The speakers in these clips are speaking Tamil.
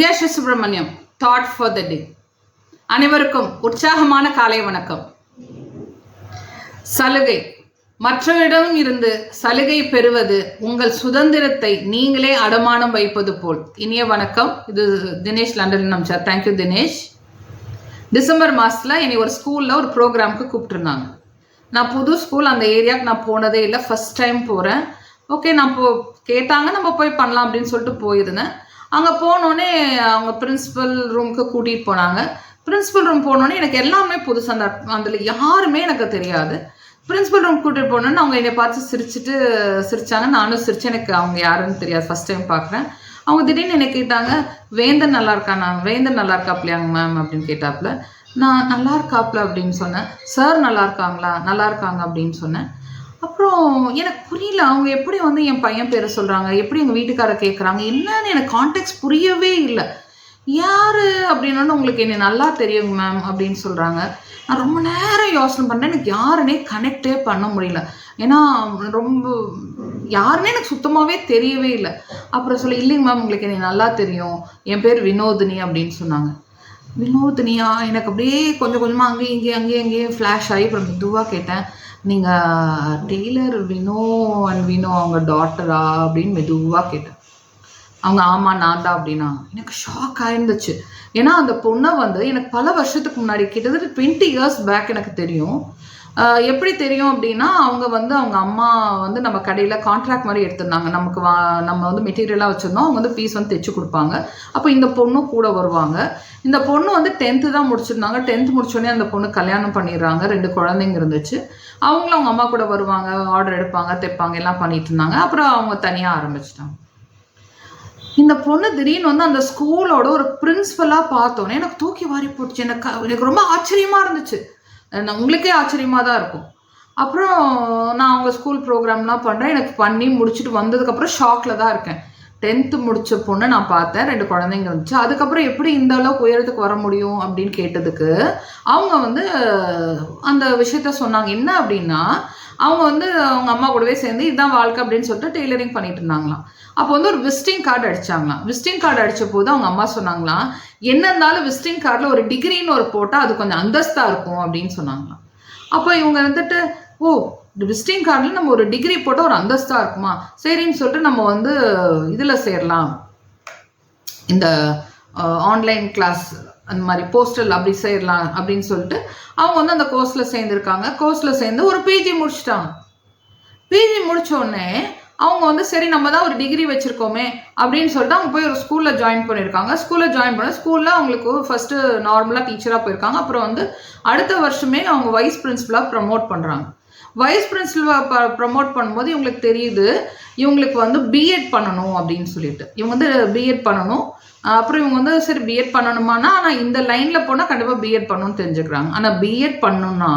Balasubramaniam thought for the day அனைவருக்கும் உற்சாகமான காலை வணக்கம். சலுகை. மற்றவரிடம் இருந்து சலுகை பெறுவது உங்கள் சுதந்திரத்தை நீங்களே அடமானம் வைப்பது போல். இனிய வணக்கம். இது தினேஷ் லண்டன் நம்சார் தேங்க்யூ தினேஷ். டிசம்பர் மாதத்தில் என்னை ஒரு ஸ்கூலில் ஒரு ப்ரோக்ராமுக்கு கூப்பிட்டுருந்தாங்க. நான் புது ஸ்கூல் அந்த ஏரியாவுக்கு நான் போனதே இல்லை. ஃபஸ்ட் டைம் போகிறேன் ஓகே நான் போ கேட்டாங்க நம்ம போய் பண்ணலாம் அப்படின்னு சொல்லிட்டு போயிருந்தேன். அங்கே போனோடனே அவங்க பிரின்ஸிபல் ரூமுக்கு கூட்டிகிட்டு போனாங்க. பிரின்ஸிபல் ரூம் போனோடனே எனக்கு எல்லாமே புதுசு அந்த அதில் யாருமே எனக்கு தெரியாது. பிரின்ஸிபல் ரூம் கூட்டிகிட்டு போனோன்னு அவங்க என்னை பார்த்து சிரிச்சிட்டு சிரிச்சாங்க. நானும் சிரிச்சேன் எனக்கு அவங்க யாருன்னு தெரியாது. ஃபஸ்ட் டைம் பார்க்குறேன். அவங்க திடீர்னு என்ன கேட்டாங்க வேந்தன் நல்லா இருக்கானா வேந்தன் நல்லா இருக்காப்லையாங்க மேம் அப்படின்னு கேட்டாப்புல. நான் நல்லா இருக்காப்ல அப்படின்னு சொன்னேன். சார் நல்லா இருக்காங்களா? நல்லா இருக்காங்க அப்படின்னு சொன்னேன். அப்புறம் எனக்கு புரியல அவங்க எப்படி வந்து என் பையன் பேரை சொல்கிறாங்க எப்படி எங்கள் வீட்டுக்காரர் கேட்குறாங்க என்னன்னு எனக்கு கான்டெக்ட் புரியவே இல்லை. யார் அப்படின்னு உங்களுக்கு என்னை நல்லா தெரியும் மேம் அப்படின்னு சொல்கிறாங்க நான் ரொம்ப நேரம் யோசனை பண்ணேன் எனக்கு யாருன்னே கனெக்டே பண்ண முடியல. ஏன்னா ரொம்ப யாருனே எனக்கு சுத்தமாகவே தெரியவே இல்லை. அப்புறம் சொல்லி இல்லைங்க மேம் உங்களுக்கு என்னை நல்லா தெரியும். என் பேர் வினோதினி அப்படின்னு சொன்னாங்க. வினோதினியா எனக்கு அப்படியே கொஞ்சம் கொஞ்சமாக அங்கேயும் இங்கேயும் அங்கேயும் அங்கேயும் ஃப்ளாஷ் ஆகி அப்புறம் மெதுவாக கேட்டேன். நீங்கள் டெய்லர் வினோ அண்ட் வினோ அவங்க டாட்டரா அப்படின்னு மெதுவாக கேட்டேன். அவங்க ஆமாம் நான் தான் அப்படின்னா. எனக்கு ஷாக் ஆயிருந்துச்சு. ஏன்னா அந்த பொண்ணை வந்து எனக்கு பல வருஷத்துக்கு முன்னாடி கிட்டத்தட்ட டுவெண்ட்டி இயர்ஸ் பேக் எனக்கு தெரியும். எப்படி தெரியும் அப்படின்னா அவங்க வந்து அவங்க அம்மா வந்து நம்ம கடையில் கான்ட்ராக்ட் மாதிரி எடுத்திருந்தாங்க. நமக்கு வா நம்ம வந்து மெட்டீரியலாக வச்சுருந்தோம். அவங்க வந்து பீஸ் வந்து தைச்சு கொடுப்பாங்க. அப்போ இந்த பொண்ணும் கூட வருவாங்க. இந்த பொண்ணு வந்து டென்த்து தான் முடிச்சிருந்தாங்க. டென்த் முடிச்சோடனே அந்த பொண்ணு கல்யாணம் பண்ணிடுறாங்க. ரெண்டு குழந்தைங்க இருந்துச்சு. அவங்களும் அவங்க அம்மா கூட வருவாங்க. ஆர்டர் எடுப்பாங்க தைப்பாங்க எல்லாம் பண்ணிட்டு இருந்தாங்க. அப்புறம் அவங்க தனியாக ஆரம்பிச்சிட்டாங்க. இந்த பொண்ணு திடீர்னு வந்து அந்த ஸ்கூலோட ஒரு பிரின்சிபலாக பார்த்தோன்னே எனக்கு தூக்கி வாரி போட்டுச்சு. எனக்கு எனக்கு ரொம்ப ஆச்சரியமாக இருந்துச்சு. உங்களுக்கே ஆச்சரியமாக தான் இருக்கும். அப்புறம் நான் அவங்க ஸ்கூல் ப்ரோக்ராம்லாம் பண்ணுறேன் எனக்கு பண்ணி முடிச்சுட்டு வந்ததுக்கப்புறம் ஷாக்கில் தான் இருக்கேன். டென்த்து முடிச்ச பொண்ணை நான் பார்த்தேன். ரெண்டு குழந்தைங்க இருந்துச்சு. அதுக்கப்புறம் எப்படி இந்த அளவுக்கு உயரத்துக்கு வர முடியும் அப்படின்னு கேட்டதுக்கு அவங்க வந்து அந்த விஷயத்த சொன்னாங்க. என்ன அப்படின்னா அவங்க வந்து அவங்க அம்மா கூடவே சேர்ந்து இதுதான் வாழ்க்கை அப்படின்னு சொல்லிட்டு டெய்லரிங் பண்ணிட்டு இருந்தாங்களாம். அப்போ வந்து ஒரு விசிட்டிங் கார்டு அடிச்சாங்களாம். விசிட்டிங் கார்டு அடிச்ச போது அவங்க அம்மா சொன்னாங்களாம் என்ன இருந்தாலும் விசிட்டிங் கார்டில் ஒரு டிகிரின்னு ஒரு போட்டால் அது கொஞ்சம் அந்தஸ்தாக இருக்கும் அப்படின்னு சொன்னாங்களாம். அப்போ இவங்க வந்துட்டு ஓ விசிட்டிங் கார்டில் நம்ம ஒரு டிகிரி போட்டால் ஒரு அந்தஸ்தாக இருக்குமா? சரின்னு சொல்லிட்டு நம்ம வந்து இதில் சேரலாம். இந்த ஆன்லைன் கிளாஸ் அந்த மாதிரி போஸ்டல் அப்படி சேரலாம் அப்படின்னு சொல்லிட்டு அவங்க வந்து அந்த கோர்ஸில் சேர்ந்துருக்காங்க. கோர்ஸில் சேர்ந்து ஒரு பிஜி முடிச்சிட்டாங்க. பிஜி முடித்தோடனே அவங்க வந்து சரி நம்ம தான் ஒரு டிகிரி வச்சுருக்கோமே அப்படின்னு சொல்லிட்டு அவங்க போய் ஒரு ஸ்கூலில் ஜாயின் பண்ணியிருக்காங்க. ஸ்கூலில் ஜாயின் பண்ண ஸ்கூலில் அவங்களுக்கு ஃபஸ்ட்டு நார்மலாக டீச்சராக போயிருக்காங்க. அப்புறம் வந்து அடுத்த வருஷமே அவங்க வைஸ் பிரின்சிபலாக ப்ரமோட் பண்ணுறாங்க வைஸ் பிரின்சிபல் ப்ரமோட் பண்ணும்போது இவங்களுக்கு தெரியுது இவங்களுக்கு வந்து பிஎட் பண்ணணும் அப்படின்னு சொல்லிட்டு. இவங்க வந்து பிஎட் பண்ணணும். அப்புறம் இவங்க வந்து சரி பிஎட் பண்ணணுமானா ஆனால் இந்த லைனில் போனால் கண்டிப்பாக பிஎட் பண்ணணும்னு தெரிஞ்சுக்கிறாங்க. ஆனால் பிஎட் பண்ணணும்னா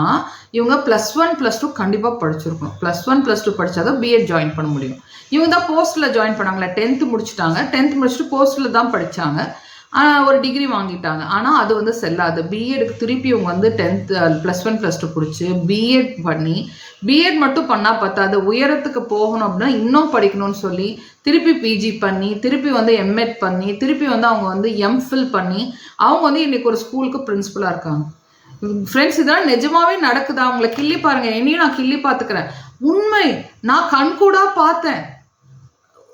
இவங்க ப்ளஸ் ஒன் ப்ளஸ் டூ கண்டிப்பாக படிச்சிருக்கணும். ப்ளஸ் ஒன் ப்ளஸ் டூ படிச்சாதான் பிஎட் ஜாயின் பண்ண முடியும். இவங்க தான் போஸ்ட்டில் ஜாயின் பண்ணாங்களே டென்த்து முடிச்சுட்டாங்க. டென்த் முடிச்சுட்டு போஸ்ட்டில் தான் படித்தாங்க ஒரு டிகிரி வாங்கிட்டாங்க. ஆனால் அது வந்து செல்லாது. பிஎடுக்கு திருப்பி அவங்க வந்து tenth plus one plus two பிடிச்சி பிஎட் பண்ணி பிஎட் மட்டும் பண்ணால் பத்தாது. உயரத்துக்கு போகணும் அப்படின்னா இன்னும் படிக்கணும்னு சொல்லி திருப்பி பிஜி பண்ணி திருப்பி வந்து எம்எட் பண்ணி திருப்பி வந்து அவங்க வந்து எம்ஃபில் பண்ணி அவங்க வந்து இன்னைக்கு ஒரு ஸ்கூலுக்கு பிரின்ஸிபலாக இருக்காங்க. ஃப்ரெண்ட்ஸ் இதெல்லாம் நிஜமாவே நடக்குதா? அவங்கள கிள்ளி பாருங்க. என்னையும் நான் கிள்ளி பார்த்துக்கிறேன் உண்மை. நான் கண்கூடாக பார்த்தேன்.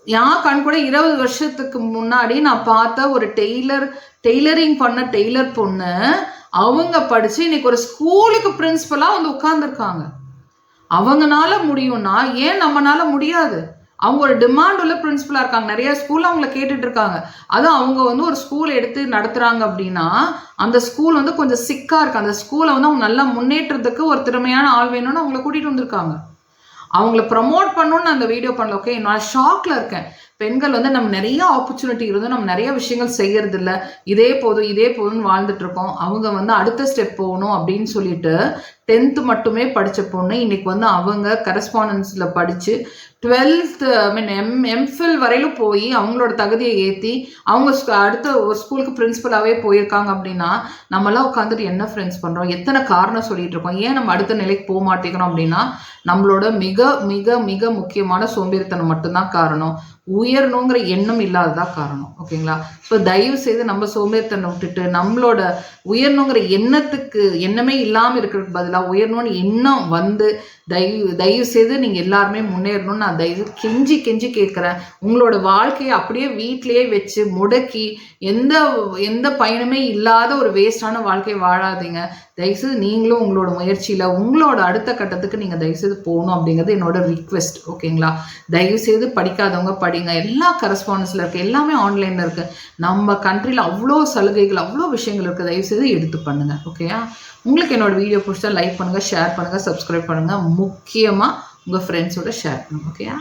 என் கண் கூட இருபது வருஷத்துக்கு முன்னாடி நான் பார்த்த ஒரு டெய்லர் டெய்லரிங் பண்ண டெய்லர் பொண்ணு அவங்க படிச்சு இன்னைக்கு ஒரு ஸ்கூலுக்கு பிரின்சிபலா வந்து உட்கார்ந்துருக்காங்க. அவங்கனால முடியும்னா ஏன் நம்மனால முடியாது? அவங்க ஒரு டிமாண்ட் உள்ள பிரின்சிபலா இருக்காங்க. நிறைய ஸ்கூல்ல அவங்கள கேட்டுட்டு இருக்காங்க. அதுவும் அவங்க வந்து ஒரு ஸ்கூல் எடுத்து நடத்துறாங்க அப்படின்னா அந்த ஸ்கூல் வந்து கொஞ்சம் சிக்கா இருக்கு. அந்த ஸ்கூலை வந்து அவங்க நல்லா முன்னேற்றத்துக்கு ஒரு திறமையான ஆள் வேணும்னு அவங்கள கூட்டிட்டு வந்திருக்காங்க. அவங்கள ப்ரமோட் பண்ணணும்னு அந்த வீடியோ பண்ணல ஓகே நான் ஷாக்ல இருக்கேன். பெண்கள் வந்து நம்ம நிறைய ஆப்பர்ச்சுனிட்டி இருந்தும் நம்ம நிறைய விஷயங்கள் செய்யறது இல்லை இதே போதும் இதே போதும்னு வாழ்ந்துட்டு இருக்கோம். அவங்க வந்து அடுத்த ஸ்டெப் போகணும் அப்படின்னு சொல்லிட்டு டென்த்து மட்டுமே படித்த பொண்ணு இன்னைக்கு வந்து அவங்க கரஸ்பாண்டன்ஸில் படித்து twelfth I mean M MPhil வரையிலும் போய் அவங்களோட தகுதியை ஏற்றி அவங்க அடுத்த ஒரு ஸ்கூலுக்கு பிரின்சிபலாகவே போயிருக்காங்க அப்படின்னா நம்மளாம் உட்காந்துட்டு என்ன ஃப்ரெண்ட்ஸ் பண்ணுறோம் எத்தனை காரணம் சொல்லிட்டு இருக்கோம்? ஏன் நம்ம அடுத்த நிலைக்கு போக மாட்டேங்கிறோம் அப்படின்னா நம்மளோட மிக மிக மிக முக்கியமான சோம்பேறித்தனம் மட்டும்தான் காரணம். உயரணுங்கிற எண்ணம் இல்லாததா காரணம் ஓகேங்களா? ஸோ தயவு செய்து நம்ம சோம்பேறித்தனம் விட்டுட்டு நம்மளோட உயரணுங்கிற எண்ணத்துக்கு எண்ணமே இல்லாமல் இருக்கிறதுக்கு பதிலாக உயரணும்னு எண்ணம் வந்து தயவு தயவு செய்து நீங்கள் எல்லாருமே முன்னேறணும்னு நான் தயவு கெஞ்சி கெஞ்சி கேட்குறேன் உங்களோட வாழ்க்கையை அப்படியே வீட்டிலேயே வச்சு முடக்கி எந்த எந்த பயனுமே இல்லாத ஒரு வேஸ்டான வாழ்க்கையை வாழாதீங்க. தயவுசெய்து நீங்களும் உங்களோட முயற்சியில் உங்களோட அடுத்த கட்டத்துக்கு நீங்கள் தயவுசெய்து போகணும் அப்படிங்கிறது என்னோட ரிக்வெஸ்ட் ஓகேங்களா தயவுசெய்து படிக்காதவங்க படிங்க. எல்லா கரஸ்பாண்டன்ஸில் இருக்குது எல்லாமே ஆன்லைனில் இருக்குது நம்ம கண்ட்ரியில் அவ்வளோ சலுகைகள் அவ்வளோ விஷயங்கள் இருக்குது தயவுசெய்து எடுத்து பண்ணுங்கள் ஓகேயா உங்களுக்கு என்னோட வீடியோ பிடிச்சா லைக் பண்ணுங்கள் ஷேர் பண்ணுங்கள் சப்ஸ்கிரைப் பண்ணுங்கள் முக்கியமாக உங்கள் ஃப்ரெண்ட்ஸோட ஷேர் பண்ணுங்கள் ஓகேயா